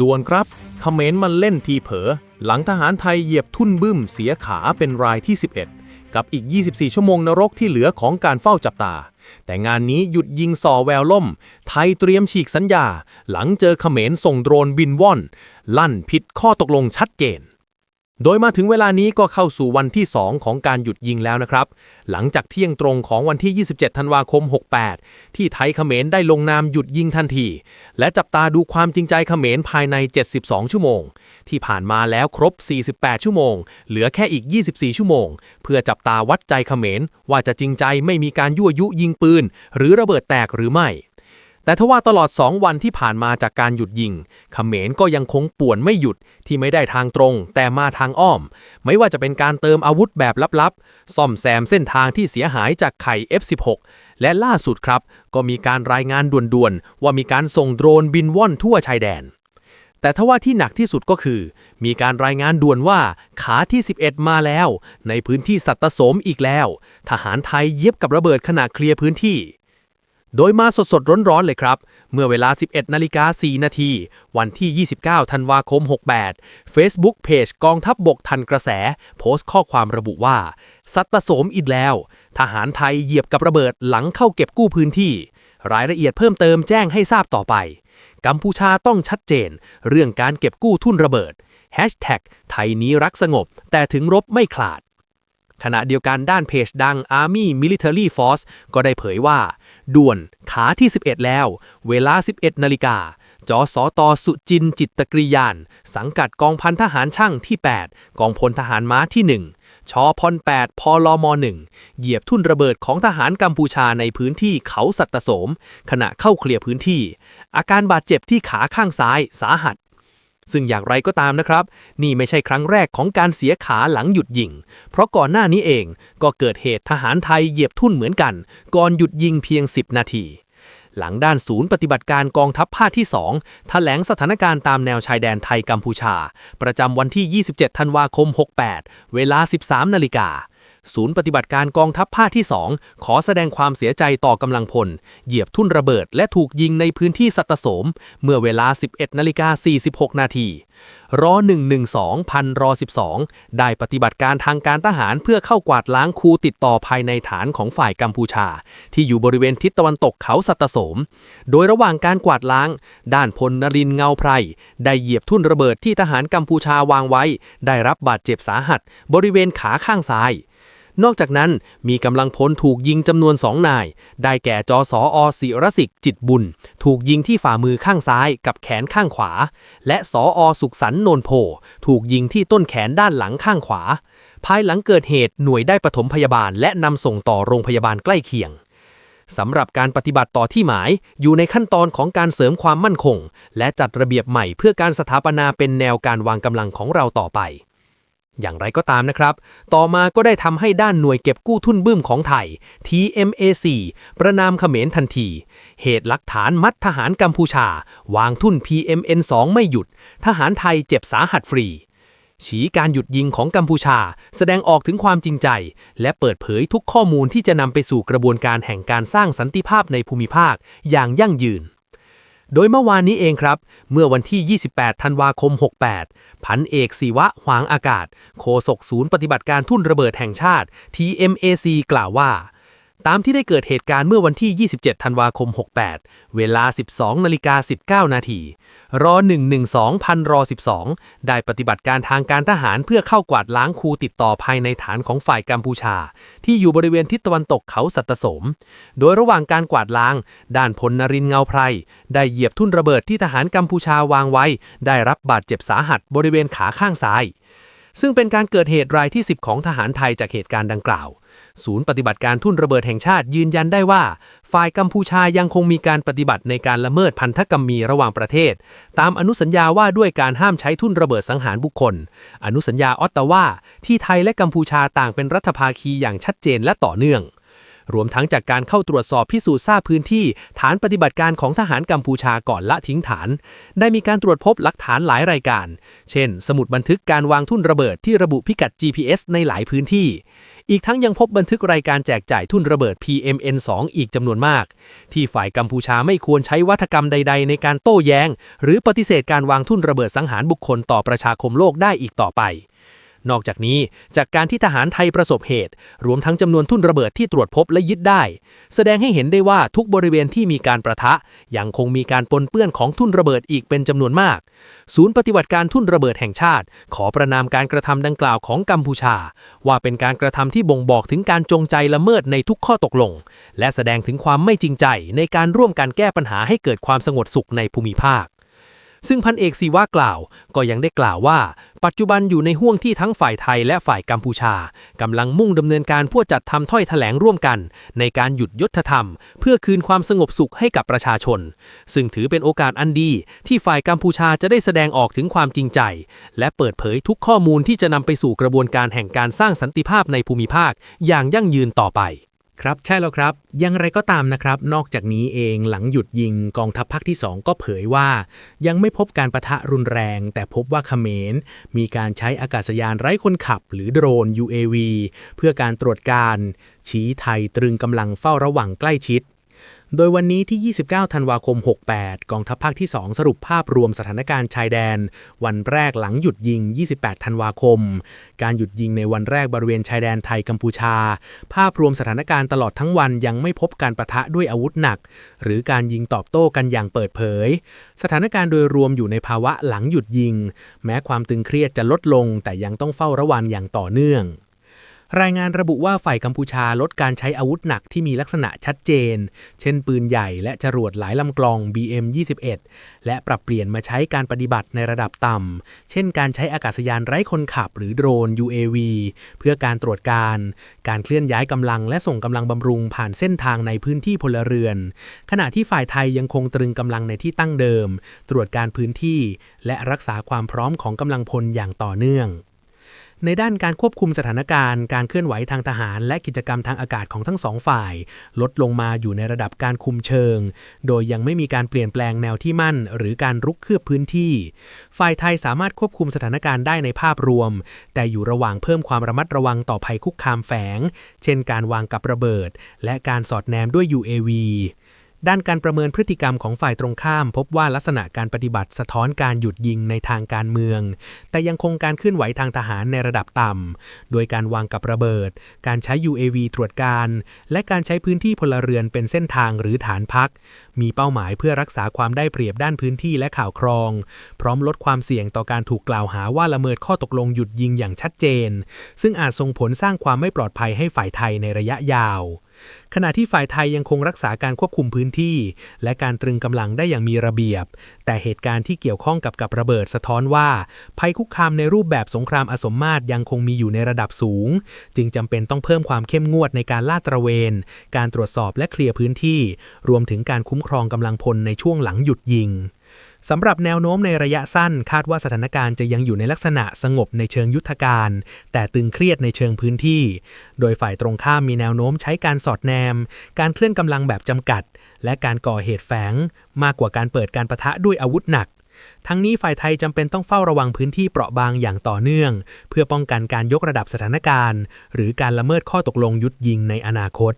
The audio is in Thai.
ด่วนครับเขมรมันเล่นทีเผลอหลังทหารไทยเหยียบทุ่นบึ้มเสียขาเป็นรายที่ 11 กับอีก 24 ชั่วโมงนรกที่เหลือของการเฝ้าจับตา แต่งานนี้หยุดยิงส่อแววล่ม ไทยเตรียมฉีกสัญญา หลังเจอเขมรส่งโดรนบินว่อน ลั่นผิดข้อตกลงชัดเจน โดยมาถึงเวลานี้ก็เข้าสู่วันที่ 2 ของการหยุดยิงแล้วนะครับ หลังจากเที่ยงตรงของวันที่ 27 ธันวาคม 68 ที่ไทยเขมรได้ลงนามหยุดยิงทันที และจับตาดูความจริงใจเขมรภายใน 72 ชั่วโมง ที่ผ่านมาแล้วครบ 48 ชั่วโมง เหลือแค่อีก 24 ชั่วโมง เพื่อจับตาวัดใจเขมรว่าจะจริงใจไม่มีการยั่วยุยิงปืน หรือระเบิดแตกหรือไม่ แต่ทว่าตลอด 2 วันที่ผ่านมาจากการหยุดยิงเขมรก็ยังคงป่วนไม่หยุดที่ไม่ได้ทางตรง แต่มาทางอ้อม ไม่ว่าจะเป็นการเติมอาวุธแบบลับๆ ซ่อมแซมเส้นทางที่เสียหายจากไข่ F16 และล่าสุดครับ ก็มีการรายงานด่วนๆ ว่ามีการส่งโดรนบินว่อนทั่วชายแดน แต่ทว่าที่หนักที่สุดก็คือ มีการรายงานด่วนว่าขาที่ 11 มาแล้ว ในพื้นที่สัตตสมอีกแล้ว ทหารไทยเย็บกับระเบิดขณะเคลียร์พื้นที่ โดยมาสดๆ ร้อนๆ เลยครับ เมื่อเวลา 11นาฬิกา4นาที วันที่ 29 ธันวาคม 68 Facebook Page กองทัพบบกทันกระแส โพสต์ข้อความระบุว่า สัตโสมอีกแล้ว ทหารไทยเหยียบกับระเบิดหลังเข้าเก็บกู้พื้นที่ รายละเอียดเพิ่มเติมแจ้งให้ทราบต่อไป กัมพูชาต้องชัดเจน เรื่องการเก็บกู้ทุ่นระเบิด Hashtag ไทยนี้รักสงบ แต่ถึงรบไม่ขาด ขณะเดียวกันด้านเพจดัง Army Military Force ก็ได้เผยว่า ด่วนขาที่ 11 แล้ว เวลา 11 นาฬิกาจอสอตอสุจินจิตตกริยาน สังกัดกองพันทหารช่างที่ 8 กองพลทหารม้าที่ 1 ชอพล8พลม1 เหยียบทุ่นระเบิดของทหารกัมพูชาในพื้นที่เขาสัตตโสม ขณะเข้าเคลียร์พื้นที่ อาการบาดเจ็บที่ขาข้างซ้ายสาหัส ซึ่งอย่างไรก็ตามนะครับ นี่ไม่ใช่ครั้งแรกของการเสียขาหลังหยุดยิง เพราะก่อนหน้านี้เองก็เกิดเหตุทหารไทยเหยียบทุ่นเหมือนกัน ก่อนหยุดยิงเพียง 10 นาที หลังด้านศูนย์ปฏิบัติการกองทัพภาคที่ 2 แถลงสถานการณ์ตามแนวชายแดนไทยกัมพูชา ประจำวันที่ 27 ธันวาคม 68 เวลา 13 นาฬิกา ศูนย์ปฏิบัติการกองทัพภาคที่ 2 ขอแสดงความเสียใจต่อกำลังพล เหยียบทุ่นระเบิดและถูกยิงในพื้นที่สัตโสม เมื่อเวลา 11นาฬิกา46 นาทีรอ112พันรอ12 ได้ปฏิบัติการทางการทหารเพื่อเข้ากวาดล้างคูติดต่อภายในฐานของฝ่ายกัมพูชา ที่อยู่บริเวณทิศตะวันตกเขาสัตโสม โดยระหว่างการกวาดล้าง ด้านพลนรินเงาไพร ได้เหยียบทุ่นระเบิดที่ทหารกัมพูชาวางไว้ ได้รับบาดเจ็บสาหัส บริเวณขาข้างซ้าย นอกจากนั้นมีกำลังพลถูกยิงจำนวนสองนาย ได้แก่จอสออศิรสิกจิตบุญ ถูกยิงที่ฝ่ามือข้างซ้ายกับแขนข้างขวา และสออสุขสันนนโพ ถูกยิงที่ต้นแขนด้านหลังข้างขวา ภายหลังเกิดเหตุหน่วยได้ปฐมพยาบาล และนำส่งต่อโรงพยาบาลใกล้เคียงสำหรับการปฏิบัติต่อที่หมายอยู่ในขั้นตอนของการเสริมความมั่นคง และจัดระเบียบใหม่เพื่อการสถาปนาเป็นแนวการวางกำลังของเราต่อไป อย่างไรก็ตามนะครับ ต่อมาก็ได้ทำให้ด้านหน่วยเก็บกู้ทุนบึ้มของไทย TMAC ประนามเขมรทันที เหตุหลักฐานมัดทหารกัมพูชา วางทุน PMN2 ไม่หยุด ทหารไทยเจ็บสาหัสฟรี ชี้การหยุดยิงของกัมพูชา แสดงออกถึงความจริงใจ และเปิดเผยทุกข้อมูลที่จะนำไปสู่กระบวนการแห่งการสร้างสันติภาพในภูมิภาคอย่างยั่งยืน โดยเมื่อวานนี้เองครับ เมื่อวันที่ 28 ธันวาคม 68 พันเอกศิวะหวางอากาศ โฆษกศูนย์ปฏิบัติการทุ่นระเบิดแห่งชาติ TMAC กล่าวว่า ตามที่ได้เกิดเหตุการณ์เมื่อวันที่ 27 ธันวาคม 68 เวลา 12นาฬิกา19 นาที รอ 112 พันรอ 12 ได้ปฏิบัติการทางการทหารเพื่อเข้ากวาดล้างคูติดต่อภายในฐานของฝ่ายกัมพูชา ที่อยู่บริเวณทิศตะวันตกเขาสัตตสม โดยระหว่างการกวาดล้าง ด้านพลนรินเงาไพร ได้เหยียบทุ่นระเบิดที่ทหารกัมพูชาวางไว้ ได้รับบาดเจ็บสาหัสบริเวณขาข้างซ้าย ซึ่งเป็นการเกิดเหตุรายที่ 10 ของทหารไทยจากเหตุการณ์ดังกล่าว ศูนย์ปฏิบัติการทุ่นระเบิดแห่งชาติยืนยันได้ว่า ฝ่ายกัมพูชายังคงมีการปฏิบัติในการละเมิดพันธกรรมมีระหว่างประเทศ ตามอนุสัญญาว่าด้วยการห้ามใช้ทุ่นระเบิดสังหารบุคคล อนุสัญญาออตตาวาที่ไทยและกัมพูชาต่างเป็นรัฐภาคีอย่างชัดเจนและต่อเนื่อง รวมทั้งจากการเข้าตรวจสอบพิสูจน์ทราบพื้นที่ ฐานปฏิบัติการของทหารกัมพูชาก่อนละทิ้งฐาน ได้มีการตรวจพบหลักฐานหลายรายการ เช่น สมุดบันทึกการวางทุ่นระเบิดที่ระบุพิกัด GPS ในหลายพื้นที่ อีกทั้งยังพบบันทึกรายการแจกจ่ายทุ่นระเบิด PMN2 อีกจำนวนมาก ที่ฝ่ายกัมพูชาไม่ควรใช้วัฒกรรมใด ๆ ในการโต้แย้ง หรือปฏิเสธการวางทุ่นระเบิดสังหารบุคคลต่อประชาคมโลกได้อีกต่อไป นอกจากนี้จากการที่ทหารไทยประสบเหตุ รวมทั้งจำนวนทุ่นระเบิดที่ตรวจพบและยึดได้ แสดงให้เห็นได้ว่าทุกบริเวณที่มีการประทะ ยังคงมีการปนเปื้อนของทุ่นระเบิดอีกเป็นจำนวนมาก ศูนย์ปฏิบัติการทุ่นระเบิดแห่งชาติ ขอประนามการกระทำดังกล่าวของกัมพูชา ว่าเป็นการกระทำที่บ่งบอกถึงการจงใจละเมิดในทุกข้อตกลง และแสดงถึงความไม่จริงใจในการร่วมกันแก้ปัญหาให้เกิดความสงบสุขในภูมิภาค ซึ่งพันเอกซีว่ากล่าว ก็ยังได้กล่าวว่า ปัจจุบันอยู่ในห่วงที่ทั้งฝ่ายไทยและฝ่ายกัมพูชากำลังมุ่งดำเนินการเพื่อจัดทำถ้อยแถลงร่วมกัน ในการหยุดยุทธธรรม เพื่อคืนความสงบสุขให้กับประชาชน ซึ่งถือเป็นโอกาสอันดี ที่ฝ่ายกัมพูชาจะได้แสดงออกถึงความจริงใจ และเปิดเผยทุกข้อมูลที่จะนำไปสู่กระบวนการแห่งการสร้างสันติภาพในภูมิภาค อย่างยั่งยืนต่อไป ครับใช่แล้วครับ ยังไรก็ตามนะครับ นอกจากนี้เองหลังหยุดยิงกองทัพภาคที่ 2 ก็เผยว่า ยังไม่พบการประทะรุนแรง แต่พบว่าเขมร มีการใช้อากาศยานไร้คนขับ หรือโดรน UAV เพื่อการตรวจการ ชี้ไทยตรึงกำลังเฝ้าระวังใกล้ชิด โดยวันนี้ที่ 29 ธันวาคม 68 กองทัพภาคที่ 2 สรุปภาพรวมสถานการณ์ชายแดน วันแรกหลังหยุดยิง 28 ธันวาคม การหยุดยิงในวันแรกบริเวณชายแดนไทยกัมพูชา ภาพรวมสถานการณ์ตลอดทั้งวันยังไม่พบการประทะด้วยอาวุธหนัก หรือการยิงตอบโต้กันอย่างเปิดเผย สถานการณ์โดยรวมอยู่ในภาวะหลังหยุดยิง แม้ความตึงเครียดจะลดลงแต่ยังต้องเฝ้าระวังอย่างต่อเนื่อง รายงานระบุว่าฝ่ายกัมพูชาลดการใช้อาวุธหนักที่มีลักษณะชัดเจน เช่นปืนใหญ่และจรวดหลายลำกลอง BM21 และปรับเปลี่ยนมาใช้การปฏิบัติในระดับต่ำ เช่นการใช้อากาศยานไร้คนขับหรือโดรน UAV เพื่อการตรวจการ การเคลื่อนย้ายกำลังและส่งกำลังบำรุงผ่านเส้นทางในพื้นที่พลเรือน ขณะที่ฝ่ายไทยยังคงตรึงกำลังในที่ตั้งเดิม ตรวจการพื้นที่ และรักษาความพร้อมของกำลังพลอย่างต่อเนื่อง ในด้านการควบคุมสถานการณ์ การเคลื่อนไหวทางทหาร และกิจกรรมทางอากาศของทั้งสองฝ่าย ลดลงมาอยู่ในระดับการคุมเชิง โดยยังไม่มีการเปลี่ยนแปลงแนวที่มั่น หรือการรุกคืบพื้นที่ ฝ่ายไทยสามารถควบคุมสถานการณ์ได้ในภาพรวม แต่อยู่ระหว่างเพิ่มความระมัดระวังต่อภัยคุกคามแฝง เช่น การวางกับระเบิด และการสอดแนมด้วย UAV ด้านการประเมินพฤติกรรมของฝ่ายตรงข้าม พบว่าลักษณะการปฏิบัติสะท้อนการหยุดยิงในทางการเมือง แต่ยังคงการเคลื่อนไหวทางทหารในระดับต่ำ โดยการวางกับระเบิด การใช้ UAV ตรวจการ และการใช้พื้นที่พลเรือนเป็นเส้นทางหรือฐานพัก มีเป้าหมายเพื่อรักษาความได้เปรียบด้านพื้นที่และข่าวครอง พร้อมลดความเสี่ยงต่อการถูกกล่าวหาว่าละเมิดข้อตกลงหยุดยิงอย่างชัดเจน ซึ่งอาจส่งผลสร้างความไม่ปลอดภัยให้ฝ่ายไทยในระยะยาว ขณะที่ฝ่ายไทยยังคงรักษาการควบคุมพื้นที่ และการตรึงกำลังได้อย่างมีระเบียบ แต่เหตุการณ์ที่เกี่ยวข้องกับกับระเบิดสะท้อนว่า ภัยคุกคามในรูปแบบสงครามอสมมาตรยังคงมีอยู่ในระดับสูง จึงจำเป็นต้องเพิ่มความเข้มงวดในการลาดตระเวน การตรวจสอบและเคลียร์พื้นที่ รวมถึงการคุ้มครองกำลังพลในช่วงหลังหยุดยิง สำหรับแนวโน้มในระยะสั้นคาดว่าสถานการณ์จะยังอยู่ในลักษณะสงบในเชิงยุทธการ แต่ตึงเครียดในเชิงพื้นที่ โดยฝ่ายตรงข้ามมีแนวโน้มใช้การสอดแนม การเคลื่อนกำลังแบบจำกัด และการก่อเหตุแฝง มากกว่าการเปิดการประทะด้วยอาวุธหนัก ทั้งนี้ฝ่ายไทยจำเป็นต้องเฝ้าระวังพื้นที่เปราะบางอย่างต่อเนื่อง เพื่อป้องกันการยกระดับสถานการณ์ หรือการละเมิดข้อตกลงยุดยิงในอนาคต